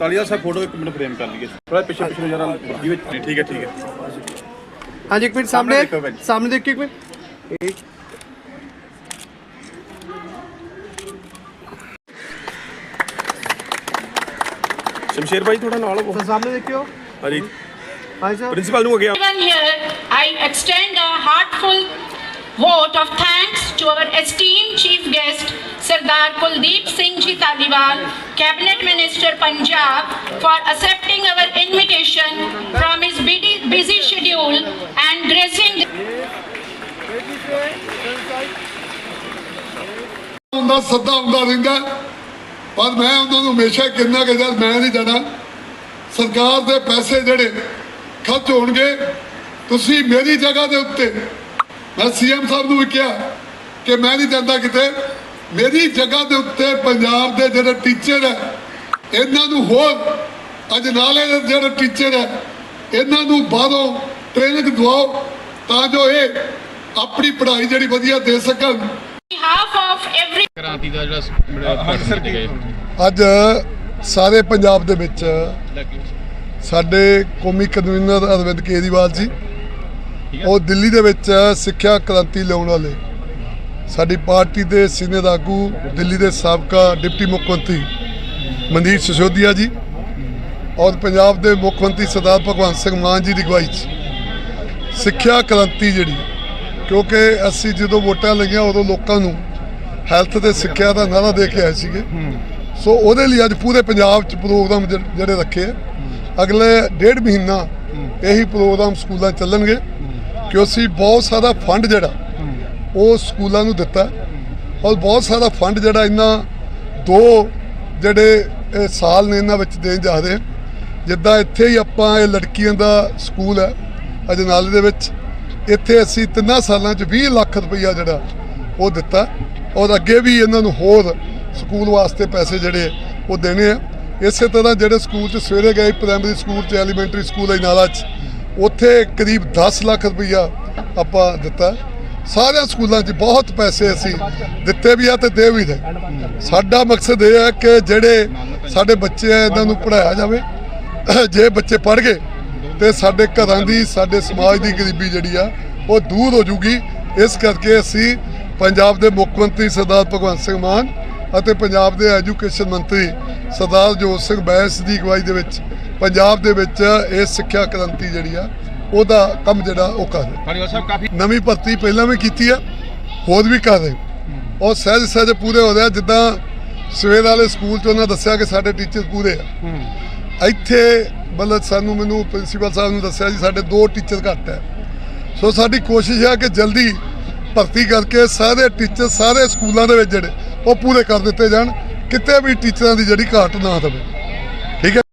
ਵਾਲੀਆ Sahib photo ਇੱਕ minute frame ਕਰ ਲਈਏ। ਥੋੜਾ ਪਿੱਛੇ ਪਿੱਛੇ ਜਰਾ ਜੀ ਵਿੱਚ ਨਹੀਂ, ਠੀਕ ਹੈ ਠੀਕ ਹੈ। ਹਾਂਜੀ ਇੱਕ ਮਿੰਟ ਸਾਹਮਣੇ ਸਾਹਮਣੇ ਦੇਖੋ ਭਾਈ। ਸਾਹਮਣੇ ਇੱਕ ਮਿੰਟ। ਸ਼ਮਸ਼ੇਰ ਭਾਈ ਥੋੜਾ ਨਾਲ ਹੋ। ਸਰ ਸਾਹਮਣੇ ਦੇਖਿਓ। ਹਾਂਜੀ। ਹਾਂਜੀ ਸਰ। ਪ੍ਰਿੰਸੀਪਲ ਨੂੰ ਹੋ ਗਿਆ Everyone here, I extend a heartful vote of thanks to our esteemed chief guest, Sardar Kuldeep Singh Ji Taliwal, Cabinet Minister Punjab, for accepting our invitation from his busy busy schedule and gracing ਹੁੰਦਾ ਸੱਦਾ ਹੁੰਦਾ ਰਹਿੰਦਾ ਪਰ ਮੈਂ ਉਹਨਾਂ ਨੂੰ ਹਮੇਸ਼ਾ ਕਹਿੰਦਾ ਕਿ ਜਦ ਮੈਂ ਨਹੀਂ ਜਾਣਾ ਸਰਕਾਰ ਦੇ ਪੈਸੇ ਜਿਹੜੇ ਖਰਚ ਹੋਣਗੇ ਤੁਸੀਂ ਮੇਰੀ ਜਗ੍ਹਾ ਦੇ ਉੱਤੇ ਮੈਂ ਸੀਐਮ ਸਾਹਿਬ ਨੂੰ ਵੀ ਕਿਹਾ ਕਿ ਮੈਂ ਨਹੀਂ ਜਾਂਦਾ ਕਿਤੇ ਮੇਰੀ ਜਗ੍ਹਾ ਦੇ ਉੱਤੇ ਪੰਜਾਬ ਦੇ ਜਿਹੜੇ ਟੀਚਰ ਹੈ ਇਹਨਾਂ ਨੂੰ ਹੋਰ ਅਜਨਾਲੇ ਦੇ ਜਿਹੜੇ ਟੀਚਰ ਹੈ ਇਹਨਾਂ ਨੂੰ ਬਾਹਰੋਂ ਟ੍ਰੇਨਿੰਗ ਦਿਵਾਓ ਤਾਂ ਜੋ ਇਹ ਆਪਣੀ ਪੜ੍ਹਾਈ ਜਿਹੜੀ ਵਧੀਆ ਦੇ ਸਕਣ। ਕ੍ਰਾਂਤੀ ਦਾ ਜਿਹੜਾ ਸਰ ਅੱਜ ਸਾਰੇ ਪੰਜਾਬ ਦੇ ਵਿੱਚ ਸਾਡੇ ਕੌਮੀ ਕਨਵੀਨਰ ਅਰਵਿੰਦ ਕੇਜਰੀਵਾਲ ਜੀ ਉਹ ਦਿੱਲੀ ਦੇ ਵਿੱਚ ਸਿੱਖਿਆ ਕ੍ਰਾਂਤੀ ਲਿਆਉਣ ਵਾਲੇ ਸਾਡੀ ਪਾਰਟੀ ਦੇ ਸੀਨੀਅਰ ਆਗੂ, ਦਿੱਲੀ ਦੇ ਸਾਬਕਾ ਡਿਪਟੀ ਮੁੱਖ ਮੰਤਰੀ ਮਨਦੀਪ ਸਿਸੋਦੀਆ ਜੀ ਔਰ ਪੰਜਾਬ ਦੇ ਮੁੱਖ ਮੰਤਰੀ ਸਰਦਾਰ ਭਗਵੰਤ ਸਿੰਘ ਮਾਨ ਜੀ ਦੀ ਅਗਵਾਈ 'ਚ। ਸਿੱਖਿਆ ਕ੍ਰਾਂਤੀ ਜਿਹੜੀ, ਕਿਉਂਕਿ ਅਸੀਂ ਜਦੋਂ ਵੋਟਾਂ ਲਈਆਂ ਉਦੋਂ ਲੋਕਾਂ ਨੂੰ ਹੈਲਥ ਤੇ ਸਿੱਖਿਆ ਦਾ ਨਾਰਾ ਦੇ ਕੇ ਆਏ ਸੀਗੇ। ਸੋ ਉਹਦੇ ਲਈ ਅੱਜ ਪੂਰੇ ਪੰਜਾਬ 'ਚ ਪ੍ਰੋਗਰਾਮ ਜਿਹੜੇ ਰੱਖੇ ਆ। ਅਗਲੇ ਡੇਢ ਮਹੀਨਾ ਇਹੀ ਪ੍ਰੋਗਰਾਮ ਸਕੂਲਾਂ ਚੱਲਣਗੇ ਕਿ ਅਸੀਂ ਬਹੁਤ ਸਾਰਾ ਫੰਡ ਜਿਹੜਾ ਉਹ ਸਕੂਲਾਂ ਨੂੰ ਦਿੱਤਾ ਔਰ ਬਹੁਤ ਸਾਰਾ ਫੰਡ ਜਿਹੜਾ ਇਹਨਾਂ ਦੋ ਜਿਹੜੇ ਇਹ ਸਾਲ ਨੇ ਇਹਨਾਂ ਵਿੱਚ ਦੇਣ ਜਾ ਰਹੇ। ਜਿੱਦਾਂ ਇੱਥੇ ਹੀ ਆਪਾਂ ਇਹ ਲੜਕੀਆਂ ਦਾ ਸਕੂਲ ਹੈ ਅਜਨਾਲੇ ਦੇ ਵਿੱਚ। ਇੱਥੇ ਅਸੀਂ ਤਿੰਨਾਂ ਸਾਲਾਂ 'ਚ 20 ਲੱਖ ਰੁਪਈਆ ਜਿਹੜਾ ਉਹ ਦਿੱਤਾ ਔਰ ਅੱਗੇ ਵੀ ਇਹਨਾਂ ਨੂੰ ਹੋਰ ਸਕੂਲ ਵਾਸਤੇ ਪੈਸੇ ਜਿਹੜੇ ਉਹ ਦੇਣੇ ਆ। ਇਸੇ ਤਰ੍ਹਾਂ ਜਿਹੜੇ ਸਕੂਲ 'ਚ ਸਵੇਰੇ ਗਏ ਪ੍ਰਾਇਮਰੀ ਸਕੂਲ 'ਚ, ਐਲੀਮੈਂਟਰੀ ਸਕੂਲ ਅਜਨਾਲਾ 'ਚ, ਉੱਥੇ ਕਰੀਬ 10 ਲੱਖ ਰੁਪਈਆ ਆਪਾਂ ਦਿੱਤਾ। ਸਾਰਿਆਂ ਸਕੂਲਾਂ 'ਚ ਬਹੁਤ ਪੈਸੇ ਅਸੀਂ ਦਿੱਤੇ ਵੀ ਆ ਤੇ ਦੇ ਵੀ ਰਹੇ ਸਾਡਾ ਮਕਸਦ ਇਹ ਹੈ ਕਿ ਜਿਹੜੇ ਸਾਡੇ ਬੱਚੇ ਆ, ਇਹਨਾਂ ਨੂੰ ਪੜਾਇਆ ਜਾਵੇ। ਜੇ ਬੱਚੇ ਪੜ੍ਹ ਗਏ, ਤੇ ਸਾਡੇ ਘਰਾਂ ਦੀ, ਸਾਡੇ ਸਮਾਜ ਦੀ ਗਰੀਬੀ ਜਿਹੜੀ ਆ, ਉਹ ਦੂਰ ਹੋ ਜੂਗੀ। ਇਸ ਕਰਕੇ ਅਸੀਂ ਪੰਜਾਬ ਦੇ ਮੁੱਖ ਮੰਤਰੀ ਸਰਦਾਰ ਭਗਵੰਤ ਸਿੰਘ ਮਾਨ ਅਤੇ ਪੰਜਾਬ ਦੇ ਐਜੂਕੇਸ਼ਨ ਮੰਤਰੀ ਸਰਦਾਰ ਜੋਤ ਸਿੰਘ ਬੈਂਸ ਦੀ ਅਗਵਾਈ ਦੇ ਵਿੱਚ, ਪੰਜਾਬ ਦੇ ਵਿੱਚ ਇਹ ਸਿੱਖਿਆ ਕ੍ਰਾਂਤੀ ਜਿਹੜੀ ਆ ਉਹਦਾ ਕੰਮ ਜਿਹੜਾ ਉਹ ਕਰ ਰਹੇ। ਧਾਲੀਵਾਲ ਸਾਹਿਬ ਕਾਫੀ ਨਵੀਂ ਭਰਤੀ ਪਹਿਲਾਂ ਵੀ ਕੀਤੀ ਆ ਹੋਰ ਵੀ ਕਰ ਰਹੇ। ਔਰ ਸਹਿਜ ਸਹਿਜ ਪੂਰੇ ਹੋ ਰਿਹਾ ਜਿੱਦਾਂ ਸਵੇਰ ਵਾਲੇ ਸਕੂਲ 'ਚ ਉਹਨਾਂ ਦੱਸਿਆ ਕਿ ਸਾਡੇ ਟੀਚਰ ਪੂਰੇ ਆ। ਇੱਥੇ ਮਤਲਬ ਸਾਨੂੰ ਮੈਨੂੰ ਪ੍ਰਿੰਸੀਪਲ ਸਾਹਿਬ ਨੂੰ ਦੱਸਿਆ ਜੀ ਸਾਡੇ ਦੋ ਟੀਚਰ ਘੱਟ ਹੈ। ਸੋ ਸਾਡੀ ਕੋਸ਼ਿਸ਼ ਹੈ ਕਿ ਜਲਦੀ ਭਰਤੀ ਕਰਕੇ ਸਾਰੇ ਟੀਚਰ ਸਾਰੇ ਸਕੂਲਾਂ ਦੇ ਵਿੱਚ ਜਿਹੜੇ ਉਹ ਪੂਰੇ ਕਰ ਦਿੱਤੇ ਜਾਣ ਕਿਤੇ ਵੀ ਟੀਚਰਾਂ ਦੀ ਜਿਹੜੀ ਘਾਟ ਨਾ ਹੋਵੇ। ਠੀਕ ਹੈ?